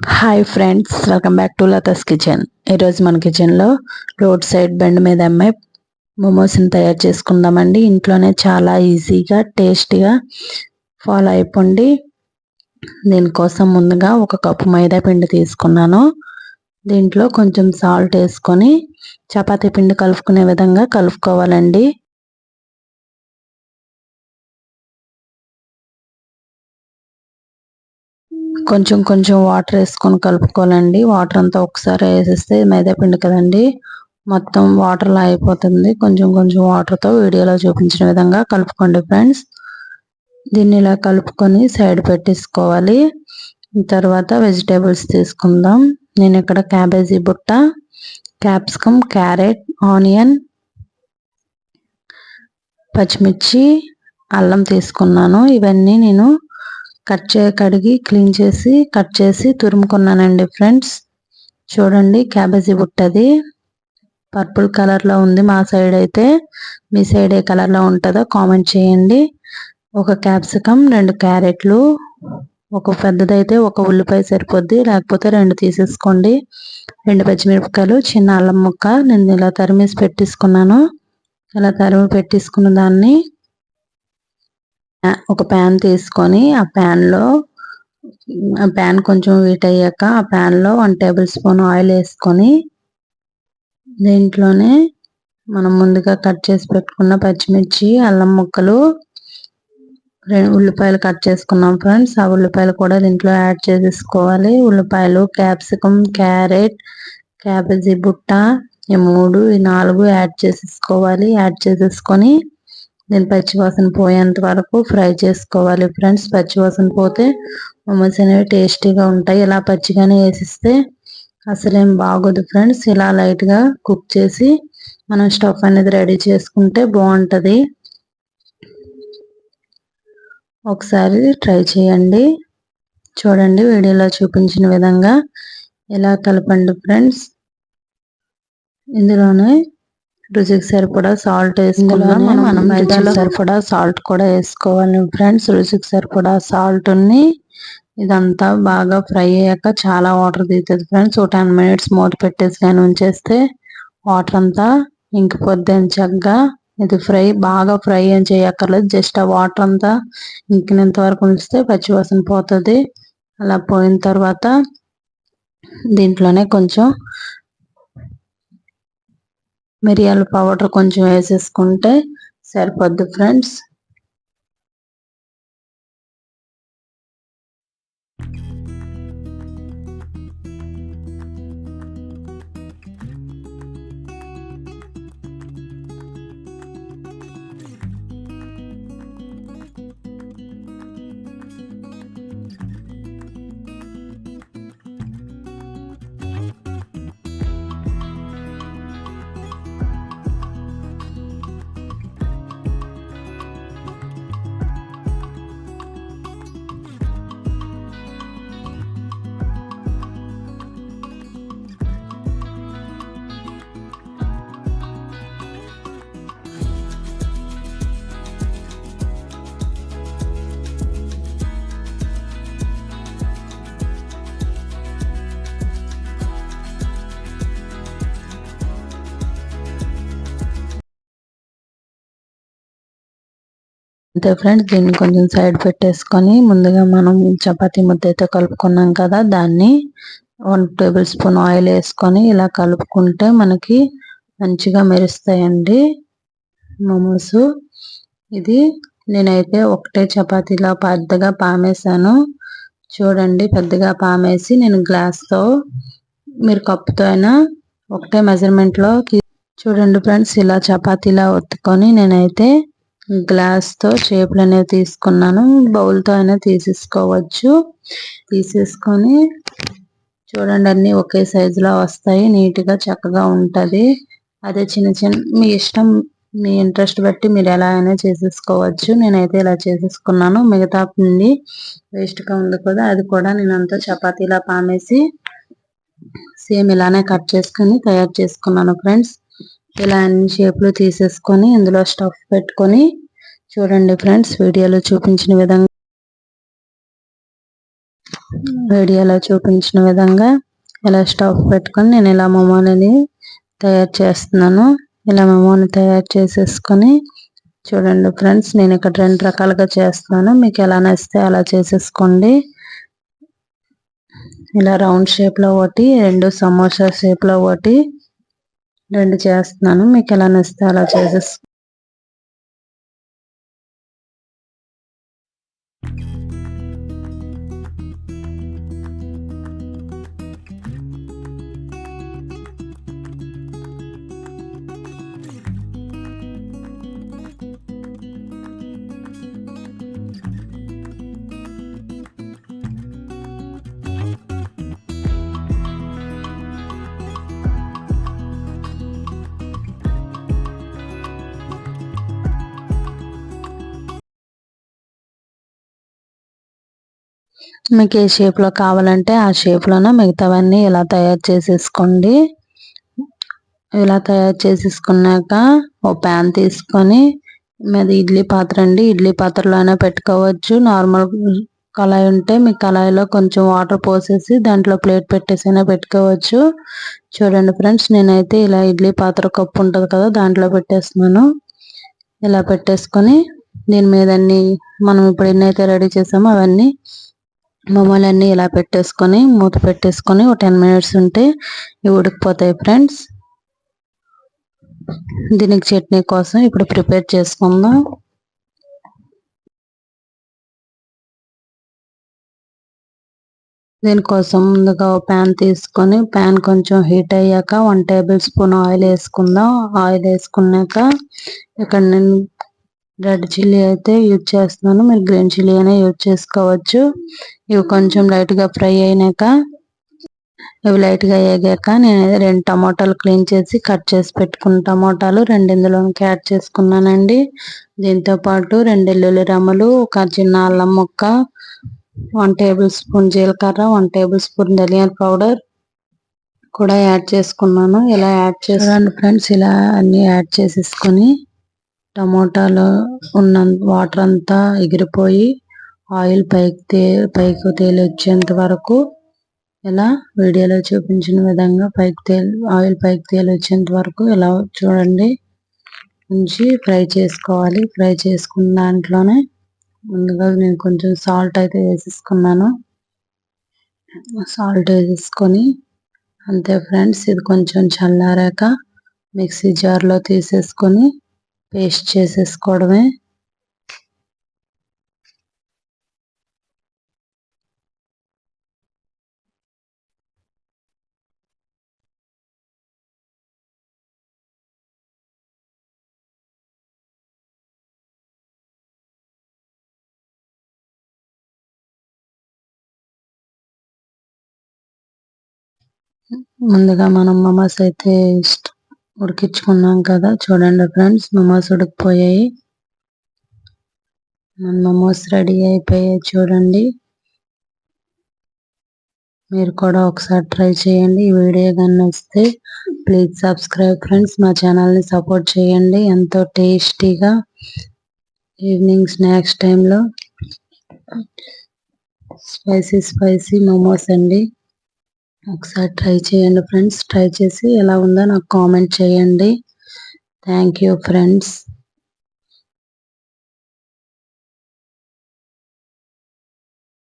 Hi friends welcome back to Latha's kitchen ఈరోజు మన కిచెన్లో రోడ్ సైడ్ బెండ్ మీద అమ్మే మోమోస్ని తయారు చేసుకుందామండి. ఇంట్లోనే చాలా ఈజీగా టేస్టీగా ఫాలో అయిపోండి. దీనికోసం ముందుగా ఒక కప్పు మైదా పిండి తీసుకున్నాను. దీంట్లో కొంచెం సాల్ట్ వేసుకొని చపాతీ పిండి కలుపుకునే విధంగా కలుపుకోవాలండి. కొంచెం కొంచెం వాటర్ వేసుకొని కలుపుకోవాలండి. వాటర్ అంతా ఒకసారి వేసేస్తే మైదా పిండి కదండి. మొత్తం వాటర్లో అయిపోతుంది. కొంచెం కొంచెం వాటర్తో వీడియోలో చూపించిన విధంగా కలుపుకోండి ఫ్రెండ్స్ దీన్ని ఇలా కలుపుకొని సైడ్ పెట్టేసుకోవాలి. తర్వాత వెజిటేబుల్స్ తీసుకుందాం. నేను ఇక్కడ క్యాబేజీ బుట్ట క్యాప్సికమ్ క్యారెట్ ఆనియన్ పచ్చిమిర్చి అల్లం తీసుకున్నాను. ఇవన్నీ నేను కట్ చే కడిగి క్లీన్ చేసి కట్ చేసి తురుముకున్నానండి ఫ్రెండ్స్. చూడండి క్యాబేజీ బుట్టది. పర్పుల్ కలర్లో ఉంది మా సైడ్ అయితే. మీ సైడ్ ఏ కలర్లో ఉంటుందో కామెంట్ చేయండి. ఒక క్యాప్సికమ్ రెండు క్యారెట్లు ఒక పెద్దదైతే ఒక ఉల్లిపాయ సరిపోద్ది లేకపోతే రెండు తీసేసుకోండి. రెండు పచ్చిమిరపకాయలు చిన్న అల్లం ముక్క నేను ఇలా తరిమేసి పెట్టేసుకున్నాను. ఇలా తరిమి పెట్టేసుకున్న దాన్ని ఒక ప్యాన్ తీసుకొని ఆ ప్యాన్లో ఆ ప్యాన్ కొంచెం హీట్ అయ్యాక ఆ ప్యాన్లో వన్ టేబుల్ స్పూన్ ఆయిల్ వేసుకొని దీంట్లోనే మనం ముందుగా కట్ చేసి పెట్టుకున్న పచ్చిమిర్చి అల్లం ముక్కలు రెండు ఉల్లిపాయలు కట్ చేసుకున్నాం ఫ్రెండ్స్ ఆ ఉల్లిపాయలు కూడా దీంట్లో యాడ్ చేసేసుకోవాలి. ఉల్లిపాయలు క్యాప్సికమ్ క్యారెట్ క్యాబేజీ బుట్ట ఈ మూడు ఈ నాలుగు యాడ్ చేసేసుకోవాలి. యాడ్ చేసేసుకొని దీని పచ్చివాసన పోయేంత వరకు ఫ్రై చేసుకోవాలి ఫ్రెండ్స్. పచ్చివాసన పోతే మోమోస్ అనేవి టేస్టీగా ఉంటాయి. ఇలా పచ్చిగానే వేసిస్తే అసలేం బాగోదు ఫ్రెండ్స్. ఇలా లైట్గా కుక్ చేసి మనం స్టఫ్ అనేది రెడీ చేసుకుంటే బాగుంటుంది. ఒకసారి ట్రై చేయండి. చూడండి వీడియోలో చూపించిన విధంగా ఎలా కలపండి ఫ్రెండ్స్. ఇందులోనే రుచికి సరిపడా సాల్ట్ వేసుకుందాం. మనం మైదాలో సరిపడా సాల్ట్ కూడా వేసుకోవాలి ఫ్రెండ్స్ రుచికి సరిపడా సాల్ట్ని ఇదంతా బాగా ఫ్రై అయ్యాక చాలా వాటర్ తీస్తుంది ఫ్రెండ్స్ ఒక టెన్ మినిట్స్ మూత పెట్టేసి కానీ ఉంచేస్తే వాటర్ అంతా ఇంకిపోద్ది అని చక్కగా ఇది ఫ్రై బాగా ఫ్రై ఏం చేయక్కర్లేదు. జస్ట్ ఆ వాటర్ అంతా ఇంకినంత వరకు ఉంచితే పచ్చివాసన పోతుంది. అలా పోయిన తర్వాత దీంట్లోనే కొంచెం మిరియాల పౌడర్ కొంచెం వేసేసుకుంటే సరిపోద్ది ఫ్రెండ్స్. అంతే ఫ్రెండ్స్ దీన్ని కొంచెం సైడ్ పెట్టేసుకొని ముందుగా మనం చపాతీ ముద్ద అయితే కలుపుకున్నాం కదా దాన్ని వన్ టేబుల్ స్పూన్ ఆయిల్ వేసుకొని ఇలా కలుపుకుంటే మనకి మంచిగా మెరుస్తాయండి మోమోస్ ఇది నేనైతే ఒకటే చపాతీలా పెద్దగా పామేశాను. చూడండి పెద్దగా పామేసి నేను గ్లాస్తో మీరు కప్పుతో అయినా ఒకటే మెజర్మెంట్లో చూడండి ఫ్రెండ్స్ ఇలా చపాతీలా ఒత్తుకొని నేనైతే గ్లాస్తో చేపలు అనేవి తీసుకున్నాను. బౌల్తో అయినా తీసేసుకోవచ్చు. తీసేసుకొని చూడండి అన్ని ఒకే సైజులో వస్తాయి. నీట్గా చక్కగా ఉంటుంది. అదే చిన్న చిన్న మీ ఇష్టం మీ ఇంట్రెస్ట్ బట్టి మీరు ఎలా అయినా చేసేసుకోవచ్చు. నేనైతే ఇలా చేసేసుకున్నాను. మిగతా పిండి వేస్ట్గా ఉంది కదా అది కూడా నేను అంతా చపాతీలా పామేసి సేమ్ ఇలానే కట్ చేసుకుని తయారు చేసుకున్నాను ఫ్రెండ్స్. ఇలా అన్ని షేప్లు తీసేసుకొని ఇందులో స్టఫ్ పెట్టుకొని చూడండి ఫ్రెండ్స్ వీడియోలో చూపించిన విధంగా వీడియోలో చూపించిన విధంగా ఇలా స్టవ్ పెట్టుకొని నేను ఇలా మొమోని తయారు చేస్తున్నాను. ఇలా మొమోని తయారు చేసేసుకొని చూడండి ఫ్రెండ్స్ నేను ఇక్కడ రెండు రకాలుగా చేస్తున్నాను. మీకు ఎలా నచ్చితే అలా చేసేసుకోండి. ఇలా రౌండ్ షేప్లో ఒకటి రెండు సమోసా షేప్లో ఒకటి రెండు చేస్తున్నాను. మీకు ఎలా నచ్చితే అలా చేసేసుకో మీకు ఏ షేప్లో కావాలంటే ఆ షేప్లోనే మిగతావన్నీ ఇలా తయారు చేసేసుకోండి. ఇలా తయారు చేసేసుకున్నాక ఓ ప్యాన్ తీసుకొని మీద ఇడ్లీ పాత్ర అండి ఇడ్లీ పాత్రలోనే పెట్టుకోవచ్చు. నార్మల్ కళాయి ఉంటే మీ కళాయిలో కొంచెం వాటర్ పోసేసి దాంట్లో ప్లేట్ పెట్టేసైనా పెట్టుకోవచ్చు. చూడండి ఫ్రెండ్స్ నేనైతే ఇలా ఇడ్లీ పాత్ర కప్పు ఉంటుంది కదా దాంట్లో పెట్టేస్తున్నాను. ఇలా పెట్టేసుకొని దీని మీద అన్ని మనం ఇప్పుడు ఎన్నైతే రెడీ చేసామో అవన్నీ మొమ్మలన్నీ ఇలా పెట్టేసుకొని మూత పెట్టేసుకొని ఒక టెన్ మినిట్స్ ఉంటే ఇవి ఉడికిపోతాయి ఫ్రెండ్స్. దీనికి చట్నీ కోసం ఇప్పుడు ప్రిపేర్ చేసుకుందాం. దీనికోసం ముందుగా ప్యాన్ తీసుకొని ప్యాన్ కొంచెం హీట్ అయ్యాక వన్ టేబుల్ స్పూన్ ఆయిల్ వేసుకుందాం. ఆయిల్ వేసుకున్నాక ఇక్కడ నేను రెడ్ చిల్లీ అయితే యూజ్ చేస్తున్నాను. మీరు గ్రీన్ చిల్లీ అయినా యూజ్ చేసుకోవచ్చు. ఇవి కొంచెం లైట్గా ఫ్రై అయినాక ఇవి లైట్గా వేగాక నేను రెండు టమాటాలు క్లీన్ చేసి కట్ చేసి పెట్టుకున్న టమాటాలు రెండు ఇందులోకి యాడ్ చేసుకున్నానండి. దీంతో పాటు రెండు ఎల్లుల్లి రమ్మలు ఒక చిన్న అల్లం ముక్క వన్ టేబుల్ స్పూన్ జీలకర్ర వన్ టేబుల్ స్పూన్ ధనియాల పౌడర్ కూడా యాడ్ చేసుకున్నాను. ఇలా యాడ్ చేసాను ఫ్రెండ్స్ ఇలా అన్ని యాడ్ చేసేసుకొని టమోటాలో ఉన్న వాటర్ అంతా ఎగిరిపోయి ఆయిల్ పైకి తే పైకి తేలి వచ్చేంత వరకు ఇలా వీడియోలో చూపించిన విధంగా పైకి తేలి ఆయిల్ పైకి తేలి వచ్చేంత వరకు ఇలా చూడండి ఉంచి ఫ్రై చేసుకోవాలి. ఫ్రై చేసుకున్న దాంట్లోనే ముందుగా నేను కొంచెం సాల్ట్ అయితే వేసేసుకున్నాను. సాల్ట్ వేసేసుకొని అంతే ఫ్రెండ్స్ ఇది కొంచెం చల్లారాక మిక్సీ జార్లో తీసేసుకొని పేస్ట్ చేసేసుకోవడమే. ముందుగా మనం మమస్ అయితే ఉడికించుకున్నాం కదా. చూడండి ఫ్రెండ్స్ మమోస్ ఉడికిపోయాయి. మమోస్ రెడీ అయిపోయాయి చూడండి. మీరు కూడా ఒకసారి ట్రై చేయండి. ఈ వీడియో కానీ నచ్చితే ప్లీజ్ సబ్స్క్రైబ్ ఫ్రెండ్స్ మా ఛానల్ని సపోర్ట్ చేయండి. ఎంతో టేస్టీగా ఈవినింగ్ స్నాక్స్ టైంలో స్పైసీ స్పైసీ మోమోస్ అండి. ఒకసారి ట్రై చేయండి ఫ్రెండ్స్. ట్రై చేసి ఎలా ఉందో నాకు కామెంట్ చేయండి. Thank you friends.